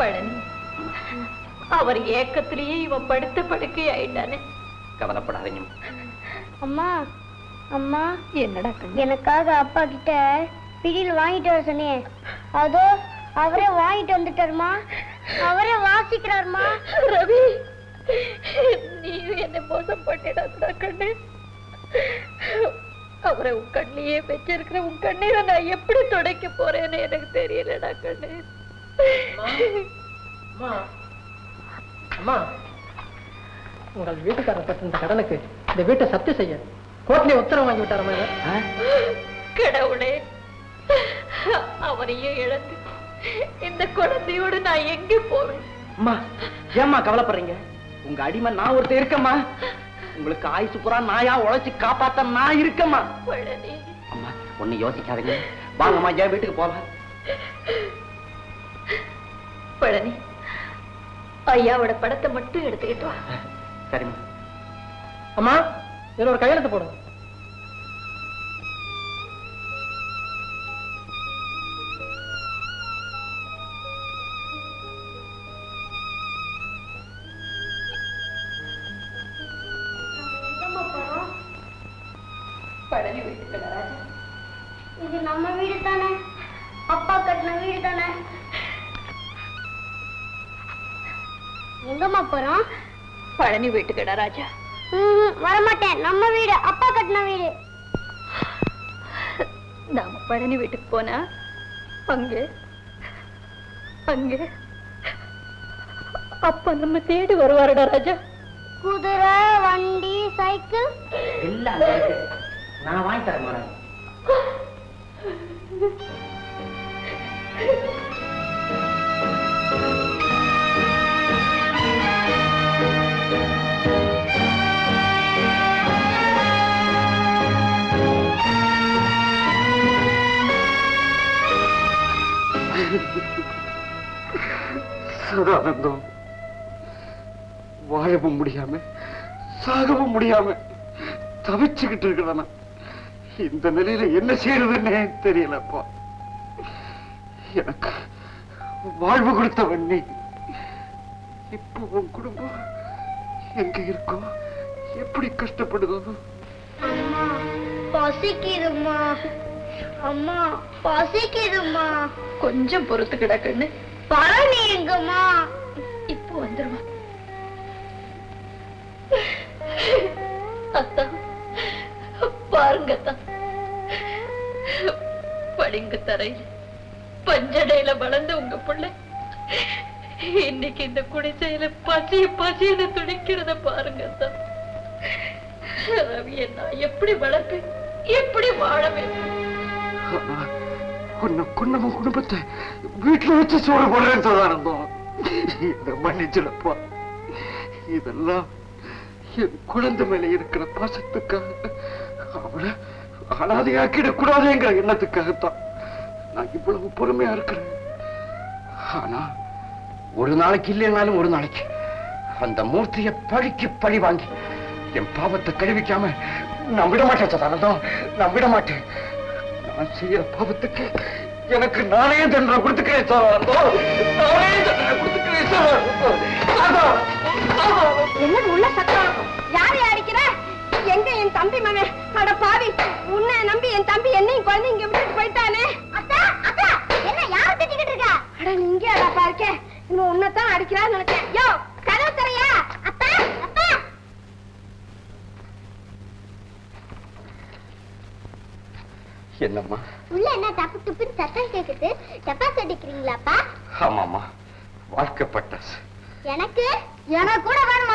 பழனி. அவர் ஏக்கத்திலேயே இவன் படுத்த படுக்கை ஆயிட்டானே. கவலைப்படாதீங்க. அம்மா அம்மா. என்னடா எனக்காக அப்பா கிட்ட பிடியில் வாங்கிட்டு வர சொன்னியே அதோ அவரே வாங்கிட்டு வந்துட்டாருமா. அவரே வாசிக்கிறாருமா. ரவி நீ என்ன மோசம் பண்ணிடாதடா கண்ணு. அவரை உன் கண்ணியே வச்சிருக்கிற உன் கண்ணீரை நான் எப்படி துடைக்க போறேன்னு எனக்கு தெரியலடா கண்ணு. அம்மா அம்மா உங்கள் வீட்டுக்காரர் பட்ட இந்த கடனுக்கு இந்த வீட்டை சப்தி செய்ய கோர்ட்லயே உத்தரவு வாங்கி விட்டாரம்மா இதை? கடவுளே அவரையும் இழந்து இந்த குழந்தையோடு நான் எங்க போவேன்? அம்மா ஏம்மா கவலைப்படுறீங்க? உங்க அடிமை நான் ஒருத்தர் இருக்கம்மா. உங்களுக்கு ஆயுசு புறா நாயா உழைச்சு காப்பாத்த நான் இருக்கம்மா. அம்மா ஒண்ணு யோசிக்காதீங்க. வாங்கம்மா என் வீட்டுக்கு போலாம். பழனி. ஐயாவோட படத்தை மட்டும் எடுத்துக்கிட்டு வா. சரிம்மா. அம்மா இதுல ஒரு கையெழுத்து போடுங்க பழனி வீட்டுக்கு ராஜா இது நம்ம வீடு தானே? அப்பா கட்டின வீடு தானே? எங்கம்மா போறோம் பழனி வீட்டுக்குடா ராஜா. வரமாட்டேன். நம்ம வீடு அப்பா கட்டின வீடு. நாம பழனி வீட்டுக்கு போனா அங்கே அங்கே அப்பா நம்ம தேடி வருவாருடா ராஜா. குதிரை வண்டி சைக்கிள். எல்லாம் நான் வாங்கி தரேன் சதானந்தம் வாழவும் முடியாம சாகவும் முடியாம தவிச்சுக்கிட்டு இருக்கிறான. இந்த நிலையில என்ன செய்யறதுன்னே தெரியலப்பா. எனக்கு வாழ்வு கொடுத்தவன் நீ. இப்போ உன் குடும்பம் எங்க இருக்கோ எப்படி கஷ்டப்படுதோ. அம்மா பசிக்குதும்மா. அம்மா பசிக்குதும்மா. கொஞ்சம் பொறுத்துக்கிடா கண்ணு பழனி எங்கம்மா இப்போ வந்துருவா அத்தா பாருங்க அத்தா. பளிங்கு தரையில. பஞ்சடையில வளர்ந்த உங்க பிள்ளை. இன்னைக்கு இந்த குடிசையில பசி பசியில துடிக்கிறத பாருங்க அத்தா. ரவியை நான் எப்படி வளர்ப்பேன்? எப்படி வாழ வேண்டும்? உன்னை கொன்னவன் குடும்பத்தை வீட்டுல வச்சு சோறு போடுறேன்னு சதானந்தம் இதை மன்னிச்சிடப்பா. இதெல்லாம் என் குழந்தை மேல இருக்கிற பாசத்துக்காக அவளை அனாதையாக்கிடக் கூடாதுங்கிற எண்ணத்துக்காகத்தான் நான் இவ்வளவு பொறுமையா இருக்கிறேன். ஆனா ஒரு நாளைக்கு இல்லைனாலும் ஒரு நாளைக்கு அந்த மூர்த்தியை பழிக்கு பழி வாங்கி என் பாவத்தை கழுவிக்காம நான் விட மாட்டேன் சதானந்தம் நான் விட மாட்டேன் நான் செய்யற பாவத்துக்கு எனக்கு நானே தண்டனை கொடுத்துக்கிறேன் சதானந்தம் நானே தண்டனை கொடுத்துக்கிறேன் சதானந்தம். என்னது உள்ள சத்தம்? யாரை அடிக்கிற? எங்க என் தம்பி மகன்? அட பாவி உன்னை நம்பி என் தம்பி என்னையும் குழந்தை இங்க விட்டுட்டு போயிட்டானே. அக்கா அக்கா என்ன யார திட்டிக்கிட்டு இருக்க? அட நீங்க அடப்பா இருக்க இன்னும் உன்னைத்தான் அடிக்கிறான்னு நினைச்சேன். யோ கதவு தரையா அப்பா அப்பா என்னம்மா? உள்ள என்ன தப்பு துப்புன்னு சத்தம் கேக்குது? டப்பாஸ் அடிக்கிறீங்களாப்பா? ஆமாம்மா. வாழ்க்கை பட்டாசு. எனக்கு? எனக்கு கூட வேணும்.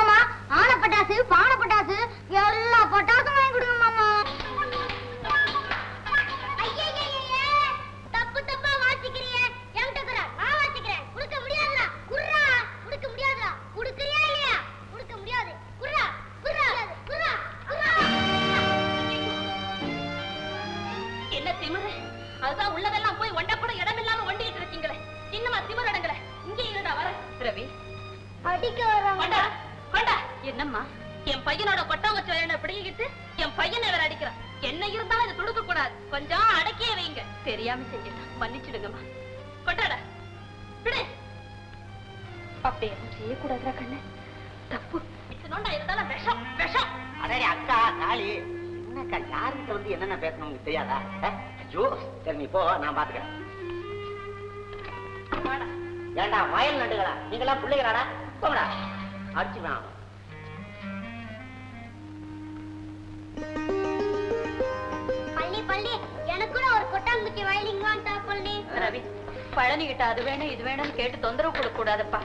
என்ன திமிரு? அதுதான் உள்ளதெல்லாம் போய் ஒண்ட கூட இடம் இல்லாம ஒண்டிட்டு இருக்கீங்களே. இன்னுமா திமிர் அடங்கல இங்கே இருடா வர ரவி. அடிக்க வராங்க. கொண்டா கொண்டா. என்னம்மா? என் பையனோட கொட்டா வச்ச வேலை பிடிக்கிட்டு என் பையனை வேற அடிக்கிறான். என்ன இருந்தாலும் இதை துடுக்க கூடாது கொஞ்சம் அடக்கியே வைங்க. தெரியாம செஞ்சுட்டான் மன்னிச்சிடுங்கம்மா. கொண்டாடா. விடு. அப்படி செய்யக்கூடாதுடா கண்ணு. தப்பு. இத்தனோண்டா இருந்தாலும் விஷம் விஷம். அடே அக்கா காளி என்னக்கா யாருக்கிட்ட வந்து என்னென்ன பேசணும் உங்களுக்கு தெரியாதா? ஐயோ சரி நீ போ நான் பாத்துக்கிறேன். ஏண்டா வயல் நடுகளா நீங்களாம் பிள்ளைகளாடா? போங்கடா. அடிச்சு வேணாம் பள்ளி பள்ளி. எனக்கு ஒரு கொட்டாங்குச்சி வயலிங் பள்ளி. ரவி. பழனி கிட்ட அது வேணும் இது வேணும்னு கேட்டு தொந்தரவு கொடுக்க கூடாதுப்பா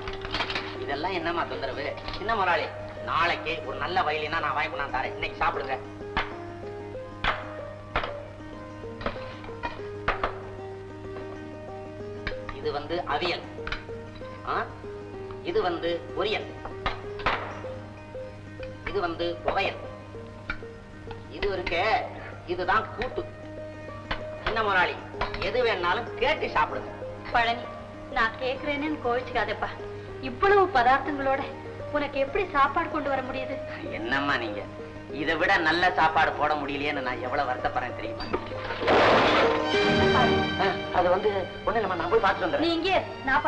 இதெல்லாம் என்னம்மா தொந்தரவு? சின்ன முதலாளி நாளைக்கு ஒரு நல்ல வயலினா நான் வாங்கி கொண்டாந்து தரேன். இன்னைக்கு சாப்பிடுங்க. இது வந்து அவியல்? இது வந்து பொரியல். இது வந்து புகையல். இது இருக்கே இதுதான் கூட்டு. சின்ன முதலாளி? எது வேணாலும் கேட்டு சாப்பிடுங்க. பழனி நான் கேக்குறேன்னு கோவிச்சுக்காதப்பா. இவ்வளவு பதார்த்தங்களோட உனக்கு எப்படி சாப்பாடு கொண்டு வர முடியுது? என்னம்மா நீங்க? இதை விட நல்ல சாப்பாடு போட முடியலையேன்னு நான் எவ்வளவு வருத்தப்படுறேன் தெரியுமா? அது வந்து ஒண்ணு இல்லம்மா நான் போய் பார்த்துட்டு நீ வந்துடுறேன் இங்கே நான்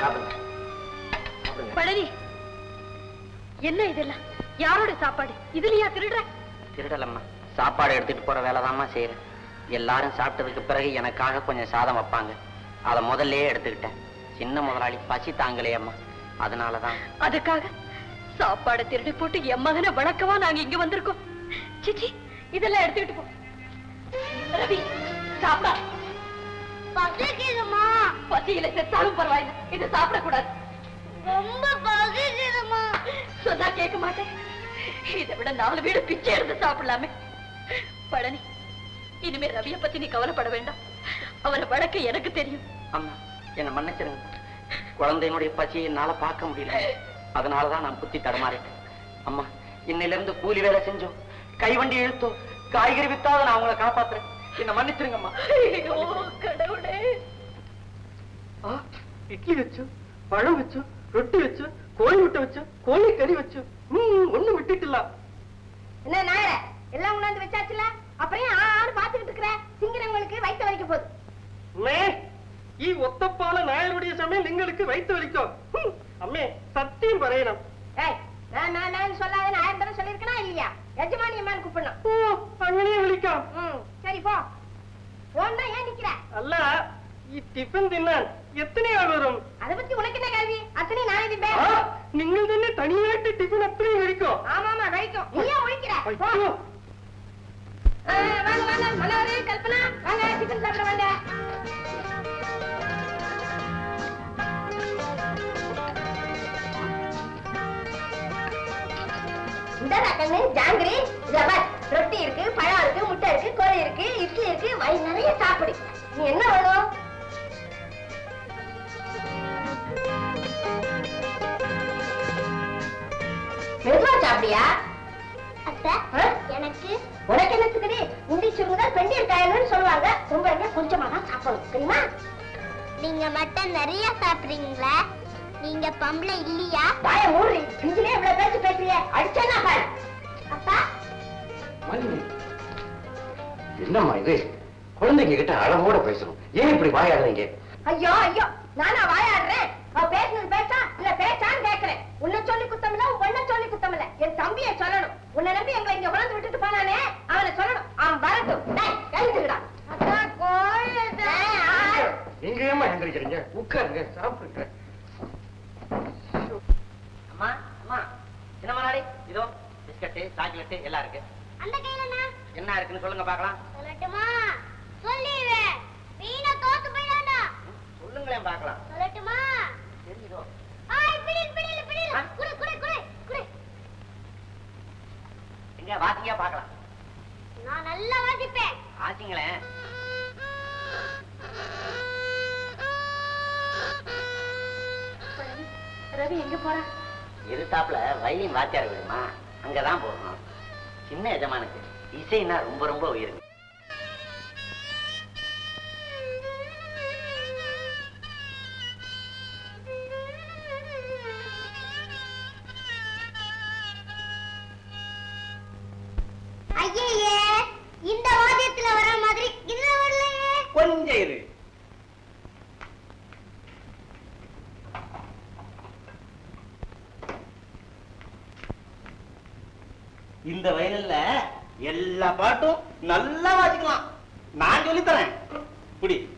சாப்பிடுங்க. பழனி என்ன இதெல்லாம்? யாரோட சாப்பாடு? இதுலயா திருடுற திருடலம்மா. சாப்பாடு எடுத்துட்டு போற வேலைதாம்மா செய்யறேன் எல்லாரும் சாப்பிட்டதுக்கு பிறகு எனக்காக கொஞ்சம் சாதம் வைப்பாங்க. அதை முதல்லயே எடுத்துக்கிட்டேன். சின்ன முதலாளி பசி தாங்கலையம்மா. அதனாலதான். அதுக்காக சாப்பாடை திருடி போட்டு என் மகனை வளர்க்கவா நாங்க இங்க வந்திருக்கோம். சிச்சி இதெல்லாம் எடுத்துக்கிட்டு போ. ரவி சாப்பிடா. பசிக்குதுமா பசியில செத்தாலும் பரவாயில்லை. இது சாப்பிடக்கூடாது. ரொம்ப பசிக்குதுமா சொன்னா கேட்க மாட்டேன். இதை விட நாலு வீடு பிச்சை எடுத்து சாப்பிடலாமே. பழனி இனிமே ரவிய பத்தி நீ கவலைப்பட வேண்டாம். அவரை வழக்க எனக்கு தெரியும். அம்மா என்ன மன்னிச்சிருங்க. குழந்தையினுடைய பசியை என்னால பார்க்க முடியல. அதனாலதான் நான் புத்தி தடமாறிட்டேன். அம்மா இன்னையில இருந்து கூலி வேலை செஞ்சோம். கைவண்டி இழுத்தோ காய்கறி வித்தாத நான் உங்களை காப்பாத்துறேன். என்ன மன்னிச்சிருங்கம்மா. கடவுளே. இட்லி வச்சு பழம் வச்சு ரொட்டி வச்சு கோழி முட்டை வச்சு கோழி கறி வச்சு. ஒண்ணு விட்டுட்டுல. என்ன நாய எல்லாம் உணர்ந்து வச்சாச்சுல? அப்புறம் ஆறு பாத்துக்கிட்டு இருக்கிற? சிங்கிறவங்களுக்கு வைத்த வரைக்கும் போதும் ஈ ஒத்தப்பால நாயருடைய சமயம் எங்களுக்கு வைத்து வரைக்கும் அம்மே சத்தியம் பறையணும் ஏய் நான் நான் நான் சொல்லாதேன்னு ஆயிரம் தடவை சொல்லியிருக்கனா இல்லையா? எஜமானி அம்மான் கூப்பிடணும். ஓ அங்கனே விளிக்காம் ம் சரி போ. போன்னா ஏன் நிக்கிற? அல்ல டிஃபன் தின்னான் எத்தனை ஆள் வரும்? அத பத்தி உனக்கு என்ன கேள்வி? அத்தனை நானே திம்பேன். நீங்கள் தானே தனியாட்டு டிஃபன் அத்தனை வரைக்கும். ஆமா ஆமா வரைக்கும். நீ ஏன் ஒழிக்கிற வாங்க வாங்க மனோரே கல்பனா. வாங்க டிஃபன் சாப்பிட வாங்க. இந்தடா கண்ணு ஜாங்கிரி பார் ரொட்டி இருக்கு பழம் இருக்கு முட்டை இருக்கு கோழி இருக்கு இட்லி இருக்கு வயிறு நிறைய சாப்பிடு. நீ என்ன வேணும் மெதுவா சாப்பிடியா? எனக்கு உனக்கு என்ன தெரியுது முந்தி சுருங்குதல் பெண்டியல் காயணும்னு சொல்லுவாங்க. ரொம்ப கொஞ்சமா தான் சாப்பிடணும். தெரியுமா நீங்க மட்டும் நிறைய சாப்பிடுறீங்களா? நீங்க பொம்பளை இல்லையா? வாய மூடி பிஞ்சிலே இவ்வளவு பேச்சு பேசுறிய அடிச்சேன்னா பாரு அப்பா. என்னம்மா இது? குழந்தைங்க கிட்ட அளவோட பேசணும். ஏன் இப்படி வாயாடுறீங்க? ஐயோ ஐயோ நானா வாயாடுறேன்? அவ பேசுனது பேச்சா? இல்ல பேச்சான்னு கேக்குறேன். உன்னை சொல்லி குத்தம் இல்ல உன் பொண்ணை சொல்லி குத்தம் இல்ல என் தம்பியை சொல்லணும். உன்னை நம்பி எங்களை இங்க உணர்ந்து விட்டுட்டு போனானே அவனை சொல்லணும். அவன் வரட்டும். டேய் கழிச்சுக்கடா அக்கா கோழி நீங்க ஏமா எந்திரிக்கிறீங்க உட்காருங்க சாப்பிடுங்க அம்மா அம்மா முதலாளி இதோ பிஸ்கட்டு சாக்லேட்டு எல்லாம் இருக்கு. அந்த கையில நான் என்ன இருக்குன்னு சொல்லுங்க பார்க்கலாம். சொல்லட்டுமா? சொல்லிடுவேன் வீணா தோத்து போயிடாதா? சொல்லுங்களேன் பார்க்கலாம். சொல்லட்டுமா? தெரியுதோ ஆய் பிடி பிடி பிடி ஆ? குடு குடு குடு குடு. எங்க வாசிங்க பார்க்கலாம். நான் நல்லா வாசிப்பேன். ஆச்சிங்களேன் ரவி எங்க போறா? எதிர்த்தாப்புல வயலின் வாத்தியார் விடுமா அங்கதான் போகணும். சின்ன எஜமானுக்கு இசைன்னா ரொம்ப ரொம்ப உயிருங்க இந்த வயலில் எல்லா பாட்டும் நல்லா வாசிக்கலாம். நான் சொல்லித் தரேன். புடி.